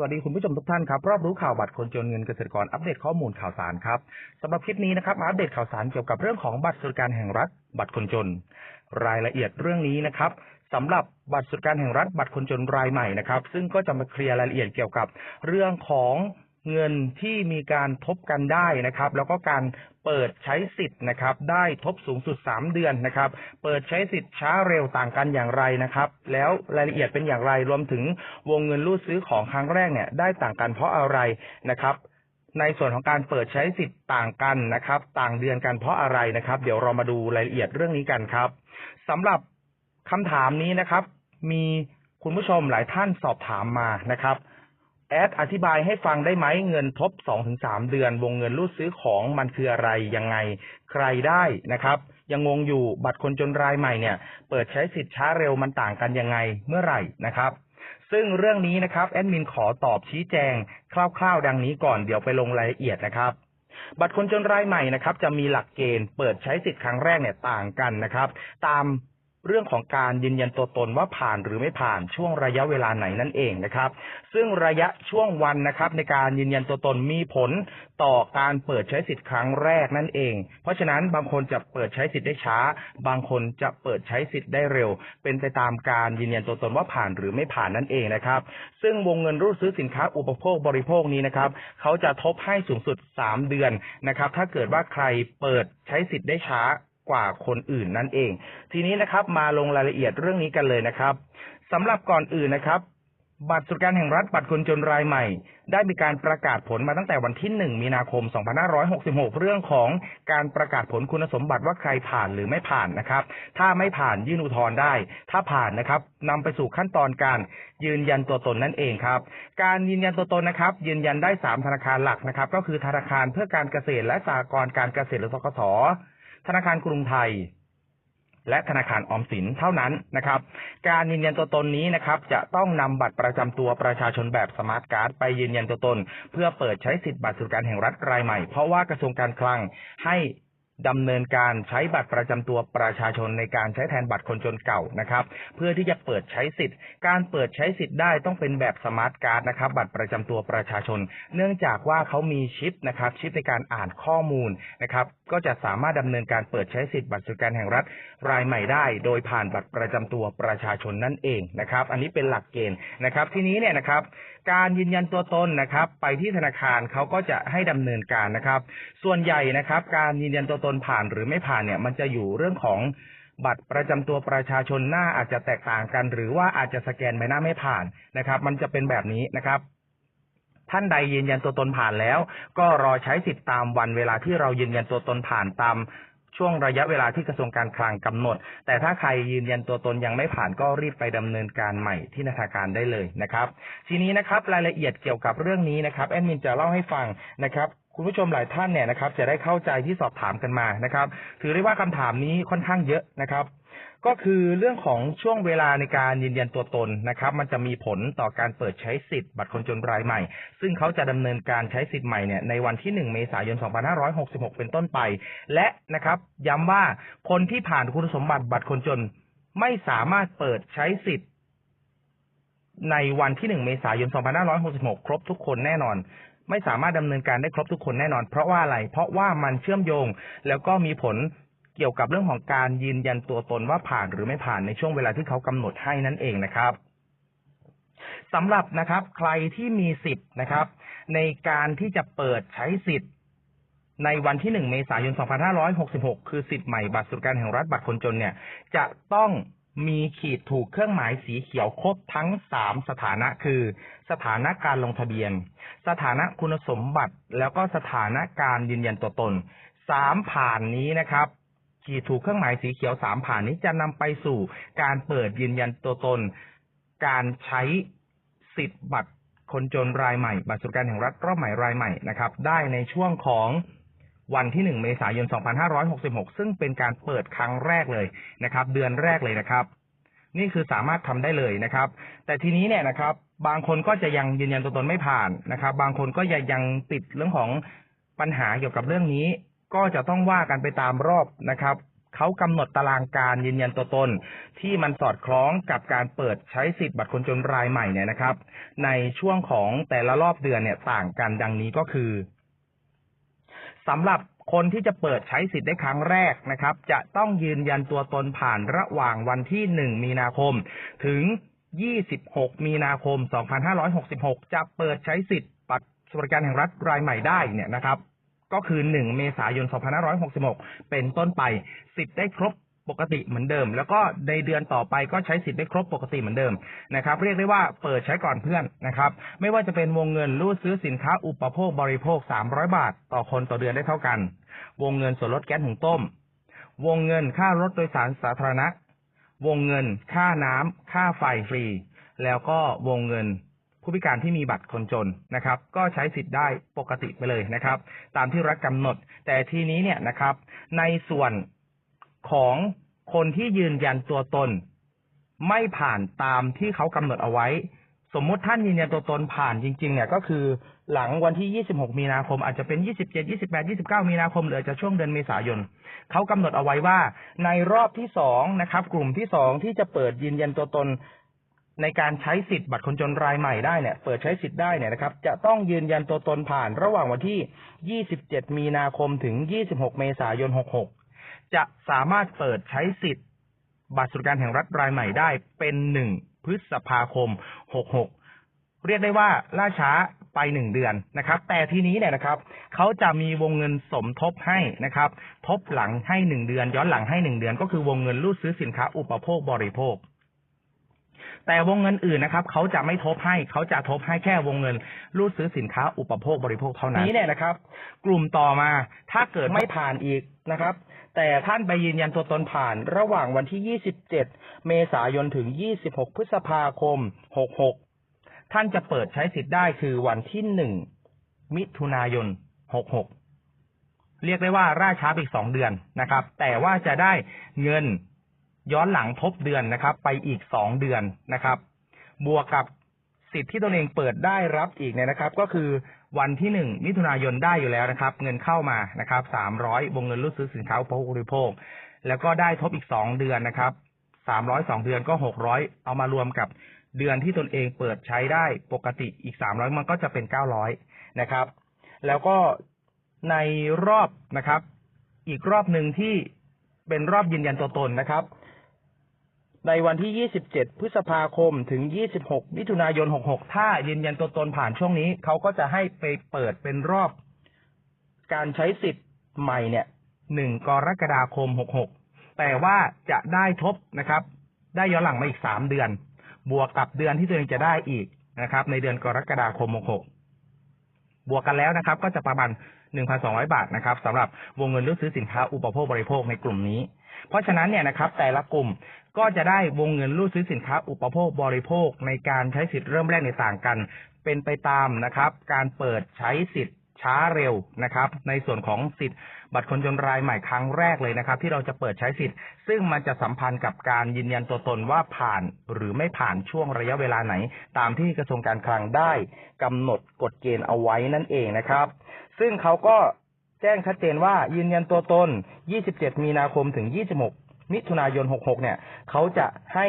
สวัสดีคุณผู้ชมทุกท่านครับ รอบรู้ข่าวบัตรคนจนเงินเกษตรกรอัปเดตข้อมูลข่าวสารครับสำหรับคลิปนี้นะครับอัปเดตข่าวสารเกี่ยวกับเรื่องของบัตรสวัสดิการแห่งรัฐ บัตรคนจน รายละเอียดเรื่องนี้นะครับสำหรับบัตรสวัสดิการแห่งรัฐ บัตรคนจนรายใหม่นะครับ ซึ่งก็จะมาเคลียร์รายละเอียดเกี่ยวกับเรื่องของ เงินที่มีการทบกันได้นะครับ แล้วก็การเปิดใช้สิทธิ์นะครับ ได้ทบสูงสุด 3 เดือนนะครับ เปิดใช้สิทธิ์ช้าเร็วต่างกันอย่างไรนะครับ แล้วรายละเอียดเป็นอย่างไรรวมถึงวงเงินรูดซื้อของครั้งแรกเนี่ยได้ต่างกันเพราะอะไรนะครับในส่วนของการเปิดใช้สิทธิ์ต่างกันนะครับ ต่างเดือนกันเพราะอะไรนะครับ เดี๋ยวเรามาดูรายละเอียดเรื่องนี้กันครับสำหรับคำถามนี้นะครับ มีคุณผู้ชมหลายท่านสอบถามมานะครับ แอดอธิบายให้ฟังได้ไหมเงินทบ2-3เดือน วงเงินรูดซื้อของมันคืออะไรยังไง ใครได้นะครับ ยังงงอยู่บัตรคนจนรายใหม่เนี่ย เปิดใช้สิทธิ์ช้าเร็วมันต่างกันยังไงเมื่อไหร่นะครับ ซึ่งเรื่องนี้นะครับแอดมินขอตอบชี้แจง คร่าวๆ ดังนี้ก่อนเดี๋ยวไปลงรายละเอียดนะครับบัตรคนจนรายใหม่นะครับจะมีหลักเกณฑ์เปิดใช้สิทธิ์ครั้งแรกเนี่ยต่างกันนะครับ ตาม เรื่องของการยืนยันตัวตนว่าผ่านหรือไม่ผ่านช่วงระยะเวลาไหนนั่นเองนะครับ ซึ่งระยะช่วงวันนะครับในการยืนยันตัวตนมีผลต่อการเปิดใช้สิทธิ์ครั้งแรกนั่นเอง เพราะฉะนั้นบางคนจะเปิดใช้สิทธิ์ได้ช้า บางคนจะเปิดใช้สิทธิ์ได้เร็ว เป็นไปตามการยืนยันตัวตนว่าผ่านหรือไม่ผ่านนั่นเองนะครับ ซึ่งวงเงินรูดซื้อสินค้าอุปโภคบริโภคนี้นะครับ เขาจะทบให้สูงสุด 3 เดือนนะครับ ถ้าเกิดว่าใครเปิดใช้สิทธิ์ได้ช้ากว่าคนอื่นนั่นเอง ทีนี้นะครับ มาลงรายละเอียดเรื่องนี้กันเลยนะครับสำหรับก่อนอื่นนะครับ บัตรสวัสดิการแห่งรัฐบัตรคนจนรายใหม่ ได้มีการประกาศผลมาตั้งแต่วันที่ 1 มีนาคม 2566 เรื่องของการประกาศผลคุณสมบัติว่าใครผ่านหรือไม่ผ่านนะครับ ถ้าไม่ผ่านยื่นอุทธรณ์ได้ ถ้าผ่านนะครับนำไปสู่ขั้นตอนการยืนยันตัวตนนั่นเองครับ การยืนยันตัวตนนะครับ ยืนยันได้ 3 ธนาคารหลักนะครับ ก็คือธนาคารเพื่อการเกษตรและสหกรณ์การเกษตรหรือสกสธนาคารกรุงไทย และธนาคารออมสินเท่านั้นนะครับ การยืนยันตัวตนนี้นะครับจะต้องนำบัตรประจำตัวประชาชนแบบสมาร์ทการ์ดไปยืนยันตัวตน เพื่อเปิดใช้สิทธิ์บัตรสวัสดิการแห่งรัฐรายใหม่ เพราะว่ากระทรวงการคลังให้ ดำเนินการใช้บัตรประจำตัวประชาชนในการใช้แทนบัตรคนจนเก่านะครับ เพื่อที่จะเปิดใช้สิทธิ์ การเปิดใช้สิทธิ์ได้ต้องเป็นแบบสมาร์ทการ์ดนะครับบัตรประจำตัวประชาชน เนื่องจากว่าเขามีชิปนะครับชิปในการอ่านข้อมูลนะครับก็จะสามารถดำเนินการเปิดใช้สิทธิ์บัตรสวัสดิการแห่งรัฐรายใหม่ได้ โดยผ่านบัตรประจำตัวประชาชนนั่นเองนะครับ อันนี้เป็นหลักเกณฑ์นะครับ ทีนี้เนี่ยนะครับ การยืนยันตัวตนนะครับ ไปที่ธนาคารเขาก็จะให้ดำเนินการนะครับ ส่วนใหญ่นะครับ การยืนยันตัวตนผ่านหรือไม่ผ่านเนี่ยมันจะอยู่เรื่องของบัตรประจำตัวประชาชนหน้าอาจจะแตกต่างกัน หรือว่าอาจจะสแกนใบหน้าไม่ผ่านนะครับ มันจะเป็นแบบนี้นะครับท่านใดยืนยันตัวตนผ่านแล้ว ก็รอใช้สิทธิ์ตามวันเวลาที่เรายืนยันตัวตนผ่านตาม ช่วงระยะเวลาที่กระทรวงการคลังกำหนด แต่ถ้าใครยืนยันตัวตนยังไม่ผ่านก็รีบไปดำเนินการใหม่ที่ธนาคารได้เลยนะครับ ทีนี้นะครับรายละเอียดเกี่ยวกับเรื่องนี้นะครับแอดมินจะเล่าให้ฟังนะครับคุณผู้ชมหลายท่านเนี่ยนะครับจะได้เข้าใจที่สอบถามกันมานะครับ ถือได้ว่าคำถามนี้ค่อนข้างเยอะนะครับ ก็คือเรื่องของช่วงเวลาในการยืนยันตัวตนนะครับ มันจะมีผลต่อการเปิดใช้สิทธิ์บัตรคนจนรายใหม่ ซึ่งเขาจะดำเนินการใช้สิทธิ์ใหม่เนี่ยในวันที่ 1 เมษายน 2566 เป็นต้นไป และนะครับย้ำว่าคนที่ผ่านคุณสมบัติบัตรคนจนไม่สามารถเปิดใช้สิทธิ์ในวันที่ 1 เมษายน 2566 ครบทุกคนแน่นอน ไม่สามารถดำเนินการได้ครบทุกคนแน่นอน เพราะว่าอะไร เพราะว่ามันเชื่อมโยง แล้วก็มีผล เกี่ยวกับเรื่องของการยืนยันตัวตนว่าผ่านหรือไม่ผ่านในช่วงเวลาที่เขากำหนดให้นั่นเองนะครับสำหรับนะครับ ใครที่มีสิทธิ์นะครับ ในการที่จะเปิดใช้สิทธิ์ในวันที่ 1 เมษายน 2566 คือสิทธิ์ใหม่บัตรสวัสดิการแห่งรัฐบัตรคนจนเนี่ย จะต้องมีขีดถูกเครื่องหมายสีเขียวครบทั้ง 3 สถานะคือ สถานะการลงทะเบียน สถานะคุณสมบัติ แล้วก็สถานะการยืนยันตัวตนสามผ่านนี้นะครับ ขีดถูกเครื่องหมายสีเขียวสามผ่านนี้จะนำไปสู่การเปิดยืนยันตัวตน การใช้สิทธิ์บัตรคนจนรายใหม่ บัตรสวัสดิการแห่งรัฐรอบใหม่รายใหม่นะครับ ได้ในช่วงของวันที่ 1 เมษายน 2566 ซึ่งเป็นการเปิดครั้งแรกเลยนะครับ เดือนแรกเลยนะครับ นี่คือสามารถทำได้เลยนะครับ แต่ทีนี้เนี่ยนะครับ บางคนก็จะยังยืนยันตัวตนไม่ผ่านนะครับ บางคนก็ยังยังติดเรื่องของปัญหาเกี่ยวกับเรื่องนี้ ก็จะต้องว่ากันไปตามรอบนะครับเขากำหนดตารางการยืนยันตัวตน ที่มันสอดคล้องกับการเปิดใช้สิทธิ์บัตรคนจนรายใหม่เนี่ยนะครับ ในช่วงของแต่ละรอบเดือนเนี่ยต่างกันดังนี้ก็คือสำหรับคนที่จะเปิดใช้สิทธิ์ได้ครั้งแรกนะครับ จะต้องยืนยันตัวตนผ่านระหว่างวันที่ 1 มีนาคม ถึง 26 มีนาคม 2566 จะเปิดใช้สิทธิ์บัตรสวัสดิการแห่งรัฐรายใหม่ได้เนี่ยนะครับ ก็คือ 1 เมษายน 2566 เป็นต้นไป สิทธิ์ได้ครบปกติเหมือนเดิม แล้วก็ในเดือนต่อไปก็ใช้สิทธิ์ได้ครบปกติเหมือนเดิมนะครับ เรียกได้ว่าเปิดใช้ก่อนเพื่อนนะครับ ไม่ว่าจะเป็นวงเงินรูดซื้อสินค้าอุปโภคบริโภค 300 บาท ต่อคนต่อเดือนได้เท่ากัน วงเงินส่วนลดแก๊สหุงต้ม วงเงินค่ารถโดยสารสาธารณะ วงเงินค่าน้ำค่าไฟฟรี แล้วก็วงเงิน ผู้พิการที่มีบัตรคนจนนะครับ ก็ใช้สิทธิ์ได้ปกติไปเลยนะครับ ตามที่รัฐกำหนด แต่ทีนี้เนี่ยนะครับ ในส่วนของคนที่ยืนยันตัวตน ไม่ผ่านตามที่เขากำหนดเอาไว้ สมมุติท่านยืนยันตัวตนผ่านจริง ๆ เนี่ยก็คือหลังวันที่ 26 มีนาคม อาจจะเป็น 27 28 29 มีนาคมหรืออาจจะช่วงเดือนเมษายน เขากำหนดเอาไว้ว่าในรอบที่สองนะครับ กลุ่มที่สองที่จะเปิดยืนยันตัวตน ในการใช้สิทธิ์บัตรคนจนรายใหม่ได้เนี่ย เปิดใช้สิทธิ์ได้เนี่ยนะครับ จะต้องยืนยันตัวตนผ่านระหว่างวันที่ 27 มีนาคมถึง 26 เมษายน 66 จะสามารถเปิดใช้สิทธิ์ บัตรสวัสดิการแห่งรัฐรายใหม่ได้เป็น 1 พฤษภาคม 66 เรียกได้ว่าล่าช้าไปหนึ่งเดือนนะครับ แต่ทีนี้เนี่ยนะครับ เขาจะมีวงเงินสมทบให้นะครับ ทบหลังให้หนึ่งเดือน ย้อนหลังให้หนึ่งเดือน ก็คือวงเงินรูดซื้อสินค้าอุปโภคบริโภค แต่วงเงินอื่นนะครับเขาจะไม่ทบให้เขาจะทบให้แค่วงเงิน รูดซื้อสินค้าอุปโภคบริโภคเท่านั้นนี้เนี่ยนะครับ กลุ่มต่อมาถ้าเกิดไม่ผ่านอีกนะครับ แต่ท่านไปยืนยันตัวตนผ่านระหว่างวันที่ 27 เมษายนถึง 26 พฤษภาคม 66 ท่านจะเปิดใช้สิทธิ์ได้คือวันที่ 1 มิถุนายน 66 เรียกได้ว่าราช้าไปอีก2เดือนนะครับ แต่ว่าจะได้เงิน ย้อนหลังทบเดือนนะครับ ไปอีก2เดือนนะครับ บวกกับสิทธิ์ที่ตนเองเปิดได้รับอีกเนี่ยนะครับ ก็คือวันที่1มิถุนายนได้อยู่แล้วนะครับ เงินเข้ามานะครับ300วงเงินรูดซื้อสินค้าอุปโภคบริโภค แล้วก็ได้ทบอีก2เดือนนะครับ300 2เดือนก็600เอามารวมกับเดือนที่ตนเองเปิดใช้ได้ปกติอีก300มันก็จะเป็น900นะครับ แล้วก็ในรอบนะครับ อีกรอบหนึ่งที่เป็นรอบยืนยันตัวตนนะครับ ในวันที่ 27 พฤษภาคมถึง 26 มิถุนายน 66 ถ้ายืนยันตัวตนผ่านช่วงนี้ เขาก็จะให้ไปเปิดเป็นรอบ การใช้สิทธิ์ใหม่เนี่ย 1 กรกฎาคม 66 แต่ว่าจะได้ทบนะครับ ได้ย้อนหลังมาอีก 3 เดือน บวกกับเดือนที่ตัวเองจะได้อีกนะครับ ในเดือนกรกฎาคม 66 บวกกันแล้วนะครับ ก็จะประมาณ 1,200 บาทนะครับสำหรับวงเงินรูดซื้อสินค้าอุปโภคบริโภคในกลุ่มนี้ เพราะฉะนั้นเนี่ยนะครับแต่ละกลุ่มก็จะได้วงเงินรูดซื้อสินค้าอุปโภคบริโภคในการใช้สิทธิ์เริ่มแรกในต่างกัน เป็นไปตามนะครับ การเปิดใช้สิทธิ์ ช้าเร็วนะครับ ในส่วนของสิทธิ์บัตรคนจนรายใหม่ครั้งแรกเลยนะครับ ที่เราจะเปิดใช้สิทธิ์ ซึ่งมันจะสัมพันธ์กับการยืนยันตัวตนว่าผ่านหรือไม่ผ่านช่วงระยะเวลาไหน ตามที่กระทรวงการคลังได้กำหนดกฎเกณฑ์เอาไว้นั่นเองนะครับ ซึ่งเขาก็แจ้งชัดเจนว่ายืนยันตัวตน 27 มีนาคมถึง 26 มิถุนายน 66 เนี่ย เขาจะให้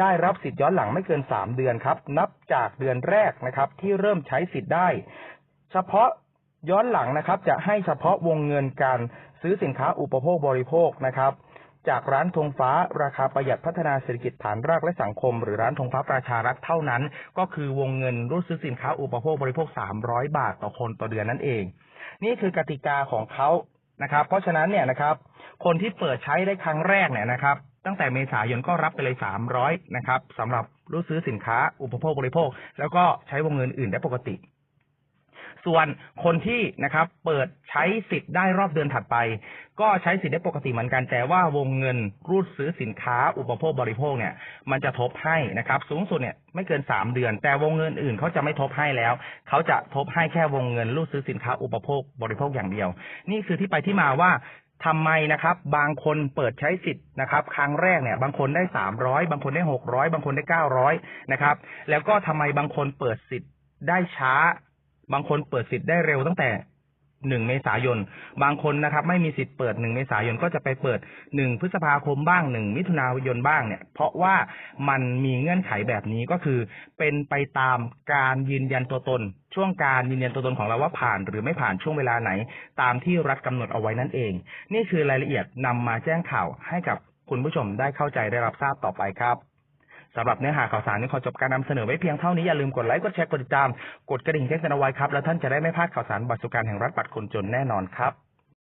ได้รับสิทธิ์ย้อนหลังไม่เกิน 3 เดือนครับ นับจากเดือนแรกนะครับ ที่เริ่มใช้สิทธิ์ได้ เฉพาะ ย้อนหลังนะครับ จะให้เฉพาะวงเงินการซื้อสินค้าอุปโภคบริโภคนะครับ จากร้านธงฟ้าราคาประหยัดพัฒนาเศรษฐกิจฐานรากและสังคม หรือร้านธงฟ้าประชารัฐเท่านั้น ก็คือวงเงินรูดซื้อสินค้าอุปโภคบริโภค 300 บาทต่อคนต่อเดือนนั่นเอง นี่คือกติกาของเขานะครับ เพราะฉะนั้นเนี่ยนะครับ คนที่เปิดใช้ได้ครั้งแรกเนี่ยนะครับตั้งแต่เมษายนก็รับไปเลย 300 นะครับสำหรับรูดซื้อสินค้าอุปโภคบริโภค แล้วก็ใช้วงเงินอื่นได้ปกติ ส่วนคนที่นะครับเปิดใช้สิทธิ์ได้รอบเดือนถัดไป ก็ใช้สิทธิ์ได้ปกติเหมือนกันแต่ว่าวงเงินรูดซื้อสินค้า อุปโภคบริโภคเนี่ย มันจะทบให้นะครับ สูงสุดเนี่ยไม่เกินสามเดือน แต่วงเงินอื่นเขาจะไม่ทบให้แล้ว เขาจะทบให้แค่วงเงินรูดซื้อสินค้าอุปโภคบริโภคอย่างเดียว นี่คือที่ไปที่มาว่าทำไมนะครับ บางคนเปิดใช้สิทธิ์นะครับ ครั้งแรกเนี่ย บางคนได้สามร้อยบางคนได้หกร้อยบางคนได้เก้าร้อยนะครับ แล้วก็ทำไมบางคนเปิดสิทธิ์ได้ช้า บางคนเปิดสิทธิ์ได้เร็วตั้งแต่หนึ่งเมษายน บางคนนะครับ ไม่มีสิทธิ์เปิดหนึ่งเมษายนก็จะไปเปิดหนึ่งพฤษภาคมบ้างหนึ่งมิถุนายนบ้างเนี่ย เพราะว่ามันมีเงื่อนไขแบบนี้ก็คือ เป็นไปตามการยืนยันตัวตน ช่วงการยืนยันตัวตนของเราว่าผ่าน หรือไม่ผ่านช่วงเวลาไหน ตามที่รัฐกำหนดเอาไว้นั่นเอง นี่คือรายละเอียดนำมาแจ้งข่าวให้กับคุณผู้ชมได้เข้าใจได้รับทราบต่อไปครับ สำหรับเนื้อหาข่าวสารนี้ขอจบการนำเสนอไว้เพียงเท่านี้อย่าลืมกดไลค์กดแชร์กดติดตาม กดกระดิ่งแจ้งเตือนเอาไว้ครับ แล้วท่านจะได้ไม่พลาดข่าวสารบัตรสุการแห่งรัฐบัตรคนจนแน่นอนครับ